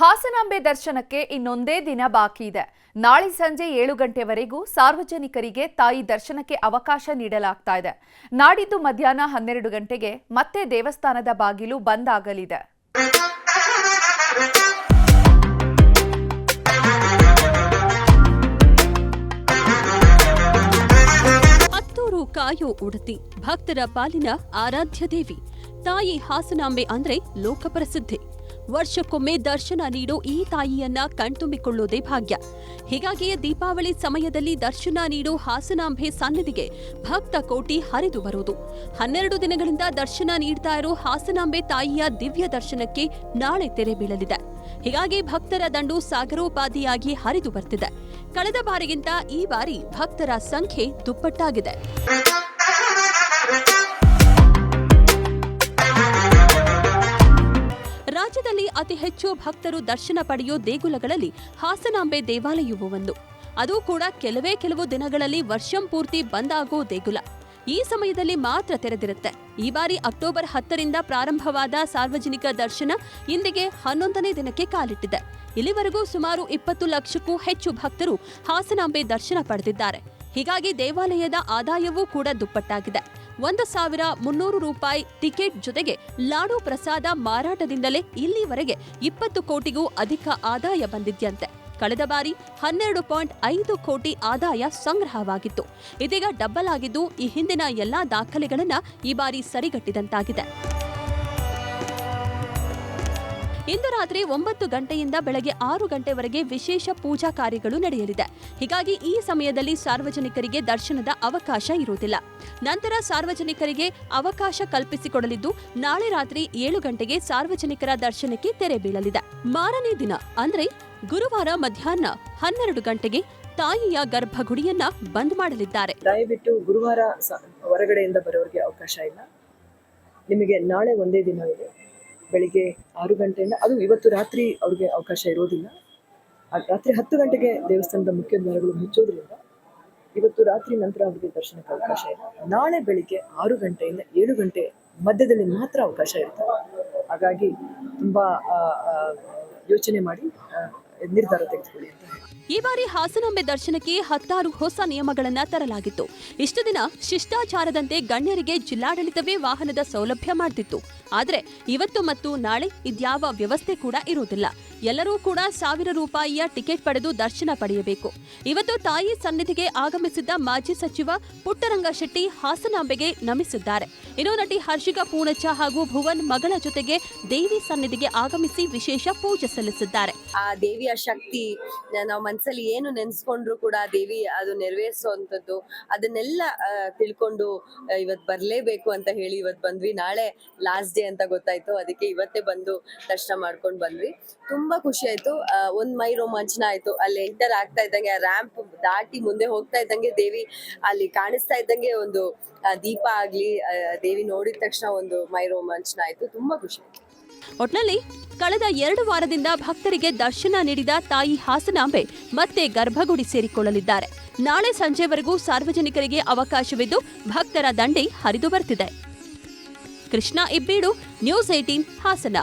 ಹಾಸನಾಂಬೆ ದರ್ಶನಕ್ಕೆ ಇನ್ನೊಂದೇ ದಿನ ಬಾಕಿ ಇದೆ. ನಾಳೆ ಸಂಜೆ ಏಳು ಗಂಟೆವರೆಗೂ ಸಾರ್ವಜನಿಕರಿಗೆ ತಾಯಿ ದರ್ಶನಕ್ಕೆ ಅವಕಾಶ ನೀಡಲಾಗ್ತಾ ಇದೆ. ನಾಡಿದ್ದು ಮಧ್ಯಾಹ್ನ ಹನ್ನೆರಡು ಗಂಟೆಗೆ ಮತ್ತೆ ದೇವಸ್ಥಾನದ ಬಾಗಿಲು ಬಂದ್ ಆಗಲಿದೆ. ಹತ್ತೂರು ಕಾಯೋ ಉಡತಿ, ಭಕ್ತರ ಪಾಲಿನ ಆರಾಧ್ಯ ದೇವಿ. ತಾಯಿ ಹಾಸನಾಂಬೆ ಅಂದ್ರೆ ಲೋಕಪ್ರಸಿದ್ಧಿ. ವರ್ಷಕ್ಕೊಮ್ಮೆ ದರ್ಶನ ನೀಡೋ ಈ ತಾಯಿಯನ್ನ ಕಣ್ತುಂಬಿಕೊಳ್ಳೋದೇ ಭಾಗ್ಯ. ಹೀಗಾಗಿಯೇ ದೀಪಾವಳಿ ಸಮಯದಲ್ಲಿ ದರ್ಶನ ನೀಡೋ ಹಾಸನಾಂಬೆ ಸನ್ನಿಧಿಗೆ ಭಕ್ತ ಕೋಟಿ ಹರಿದು ಬರುವುದು. ಹನ್ನೆರಡು ದಿನಗಳಿಂದ ದರ್ಶನ ನೀಡ್ತಾ ಇರೋ ಹಾಸನಾಂಬೆ ತಾಯಿಯ ದಿವ್ಯ ದರ್ಶನಕ್ಕೆ ನಾಳೆ ತೆರೆ ಬೀಳಲಿದೆ. ಹೀಗಾಗಿ ಭಕ್ತರ ದಂಡು ಸಾಗರೋಪಾದಿಯಾಗಿ ಹರಿದು ಬರ್ತಿದೆ. ಕಳೆದ ಬಾರಿಗಿಂತ ಈ ಬಾರಿ ಭಕ್ತರ ಸಂಖ್ಯೆ ದುಪ್ಪಟ್ಟಾಗಿದೆ. ಅತಿ ಹೆಚ್ಚು ಭಕ್ತರು ದರ್ಶನ ಪಡೆಯೋ ದೇಗುಲಗಳಲ್ಲಿ ಹಾಸನಾಂಬೆ ದೇವಾಲಯವೂ ಒಂದು ಅದು ಕೂಡ ಕೆಲವೇ ಕೆಲವು ದಿನಗಳಲ್ಲಿ ವರ್ಷಂ ಪೂರ್ತಿ ಬಂದಾಗೋ ದೇಗುಲ. ಈ ಸಮಯದಲ್ಲಿ ಮಾತ್ರ ತೆರೆದಿರುತ್ತೆ. ಈ ಬಾರಿ ಅಕ್ಟೋಬರ್ ಹತ್ತರಿಂದ ಪ್ರಾರಂಭವಾದ ಸಾರ್ವಜನಿಕ ದರ್ಶನ ಇಂದಿಗೆ ಹನ್ನೊಂದನೇ ದಿನಕ್ಕೆ ಕಾಲಿಟ್ಟಿದೆ. ಇಲ್ಲಿವರೆಗೂ ಸುಮಾರು ಇಪ್ಪತ್ತು ಲಕ್ಷಕ್ಕೂ ಹೆಚ್ಚು ಭಕ್ತರು ಹಾಸನಾಂಬೆ ದರ್ಶನ ಪಡೆದಿದ್ದಾರೆ. ಹೀಗಾಗಿ ದೇವಾಲಯದ ಆದಾಯವೂ ಕೂಡ ದುಪ್ಪಟ್ಟಾಗಿದೆ. ಒಂದು ಸಾವಿರ ಮುನ್ನೂರು ರೂಪಾಯಿ ಟಿಕೆಟ್ ಜೊತೆಗೆ ಲಾಡು ಪ್ರಸಾದ ಮಾರಾಟದಿಂದಲೇ ಇಲ್ಲಿವರೆಗೆ ಇಪ್ಪತ್ತು ಕೋಟಿಗೂ ಅಧಿಕ ಆದಾಯ ಬಂದಿದ್ಯಂತೆ. ಕಳೆದ ಬಾರಿ ಹನ್ನೆರಡು ಪಾಯಿಂಟ್ ಐದು ಕೋಟಿ ಆದಾಯ ಸಂಗ್ರಹವಾಗಿತ್ತು. ಇದೀಗ ಡಬ್ಬಲ್ ಆಗಿದ್ದು ಈ ಹಿಂದಿನ ಎಲ್ಲಾ ದಾಖಲೆಗಳನ್ನು ಈ ಬಾರಿ ಸರಿಗಟ್ಟಿದಂತಾಗಿದೆ. ಇಂದು ರಾತ್ರಿ ಒಂಬತ್ತು ಗಂಟೆಯಿಂದ ಬೆಳಗ್ಗೆ ಆರು ಗಂಟೆವರೆಗೆ ವಿಶೇಷ ಪೂಜಾ ಕಾರ್ಯಗಳು ನಡೆಯಲಿದೆ. ಹೀಗಾಗಿ ಈ ಸಮಯದಲ್ಲಿ ಸಾರ್ವಜನಿಕರಿಗೆ ದರ್ಶನದ ಅವಕಾಶ ಇರುವುದಿಲ್ಲ. ನಂತರ ಸಾರ್ವಜನಿಕರಿಗೆ ಅವಕಾಶ ಕಲ್ಪಿಸಿಕೊಡಲಿದ್ದು, ನಾಳೆ ರಾತ್ರಿ ಏಳು ಗಂಟೆಗೆ ಸಾರ್ವಜನಿಕರ ದರ್ಶನಕ್ಕೆ ತೆರೆ ಬೀಳಲಿದೆ. ಮಾರನೇ ದಿನ, ಅಂದ್ರೆ ಗುರುವಾರ ಮಧ್ಯಾಹ್ನ ಹನ್ನೆರಡು ಗಂಟೆಗೆ ತಾಯಿಯ ಗರ್ಭಗುಡಿಯನ್ನ ಬಂದ್ ಮಾಡಲಿದ್ದಾರೆ. ದಯವಿಟ್ಟು ಗುರುವಾರ ಹೊರಗಡೆಯಿಂದ ಬರೋರಿಗೆ ಅವಕಾಶ ಇಲ್ಲ. ನಿಮಗೆ ನಾಳೆ ಒಂದೇ ದಿನ ಇದೆ ಬೆಳಿಗ್ಗೆ ಆರು ಗಂಟೆಯಿಂದ, ಅದು ಇವತ್ತು ರಾತ್ರಿ ಅವ್ರಿಗೆ ಅವಕಾಶ ಇರೋದಿಲ್ಲ. ರಾತ್ರಿ ಹತ್ತು ಗಂಟೆಗೆ ದೇವಸ್ಥಾನದ ಮುಖ್ಯ ದ್ವಾರಗಳು ಮುಚ್ಚೋದ್ರಿಂದ ಇವತ್ತು ರಾತ್ರಿ ನಂತರ ಅವರಿಗೆ ದರ್ಶನಕ್ಕೆ ಅವಕಾಶ ಇಲ್ಲ. ನಾಳೆ ಬೆಳಿಗ್ಗೆ ಆರು ಗಂಟೆಯಿಂದ ಏಳು ಗಂಟೆ ಮಧ್ಯದಲ್ಲಿ ಮಾತ್ರ ಅವಕಾಶ ಇರುತ್ತೆ. ಹಾಗಾಗಿ ತುಂಬ ಯೋಚನೆ ಮಾಡಿ ನಿರ್ಧಾರ ತೆಗೆದುಕೊಳ್ಳಿ ಅಂತ ಈ ಬಾರಿ ಹಾಸನಾಂಬೆ ದರ್ಶನಕ್ಕೆ ಹತ್ತಾರು ಹೊಸ ನಿಯಮಗಳನ್ನು ತರಲಾಗಿತ್ತು. ಇಷ್ಟು ದಿನ ಶಿಷ್ಟಾಚಾರದಂತೆ ಗಣ್ಯರಿಗೆ ಜಿಲ್ಲಾಡಳಿತವೇ ವಾಹನದ ಸೌಲಭ್ಯ ಮಾಡ್ತಿತ್ತು. ಆದರೆ ಇವತ್ತು ಮತ್ತು ನಾಳೆ ಇದ್ಯಾವ ವ್ಯವಸ್ಥೆ ಕೂಡ ಇರುವುದಿಲ್ಲ. ಎಲ್ಲರೂ ಕೂಡ ಸಾವಿರ ರೂಪಾಯಿಯ ಟಿಕೆಟ್ ಪಡೆದು ದರ್ಶನ ಪಡೆಯಬೇಕು. ಇವತ್ತು ತಾಯಿ ಸನ್ನಿಧಿಗೆ ಆಗಮಿಸಿದ್ದ ಮಾಜಿ ಸಚಿವ ಪುಟ್ಟರಂಗ ಶೆಟ್ಟಿ ಹಾಸನಾಂಬೆಗೆ ನಮಿಸಿದ್ದಾರೆ. ಇನ್ನು ನಟಿ ಹರ್ಷಿಕಾ ಪೂಣಚ್ಚ ಹಾಗೂ ಭುವನ್ ಮಗಳ ಜೊತೆಗೆ ದೇವಿ ಸನ್ನಿಧಿಗೆ ಆಗಮಿಸಿ ವಿಶೇಷ ಪೂಜೆ ಸಲ್ಲಿಸಿದ್ದಾರೆ. ಆ ದೇವಿಯ ಶಕ್ತಿ ನಾವು ಮನ್ಸಲ್ಲಿ ಏನು ನೆನ್ಸ್ಕೊಂಡ್ರು ಕೂಡ ದೇವಿ ಅದು ನೆರವೇರಿಸುವಂಥದ್ದು ಅದನ್ನೆಲ್ಲ ಆ, ತಿಳ್ಕೊಂಡು ಆ, ಇವತ್ ಬರ್ಲೇಬೇಕು ಅಂತ ಹೇಳಿ ಇವತ್ ಬಂದ್ವಿ. ನಾಳೆ ಲಾಸ್ಟ್ ಡೇ ಅಂತ ಗೊತ್ತಾಯ್ತು. ಅದಕ್ಕೆ ಇವತ್ತೇ ಬಂದು ದರ್ಶನ ಮಾಡ್ಕೊಂಡು ಬಂದ್ವಿ. ತುಂಬಾ ಖುಷಿ ಆಯ್ತು. ಆ, ಒಂದ್ ಮೈ ರೋಮಾಂಚನ ಆಯ್ತು. ಅಲ್ಲಿ ಎಂಟರ್ ಆಗ್ತಾ ಇದ್ದಂಗೆ ರ್ಯಾಂಪ್ ದಾಟಿ ಮುಂದೆ ಹೋಗ್ತಾ ಇದ್ದಂಗೆ ದೇವಿ ಅಲ್ಲಿ ಕಾಣಿಸ್ತಾ ಇದ್ದಂಗೆ ಒಂದು ದೀಪ ಆಗ್ಲಿ ಆ, ದೇವಿ ನೋಡಿದ ತಕ್ಷಣ ಒಂದು ಮೈ ರೋಮಾಂಚನ ಆಯ್ತು. ತುಂಬಾ ಖುಷಿ ಆಯ್ತು. ಒಟ್ನಲ್ಲಿ ಕಳೆದ ಎರಡು ವಾರದಿಂದ ಭಕ್ತರಿಗೆ ದರ್ಶನ ನೀಡಿದ ತಾಯಿ ಹಾಸನಾಂಬೆ ಮತ್ತೆ ಗರ್ಭಗುಡಿ ಸೇರಿಕೊಳ್ಳಲಿದ್ದಾರೆ. ನಾಳೆ ಸಂಜೆವರೆಗೂ ಸಾರ್ವಜನಿಕರಿಗೆ ಅವಕಾಶವಿದ್ದು ಭಕ್ತರ ದಂಡೆ ಹರಿದು ಬರ್ತಿದೆ. Krishna ಇಬ್ಬೀಡು, news eighteen Hassan.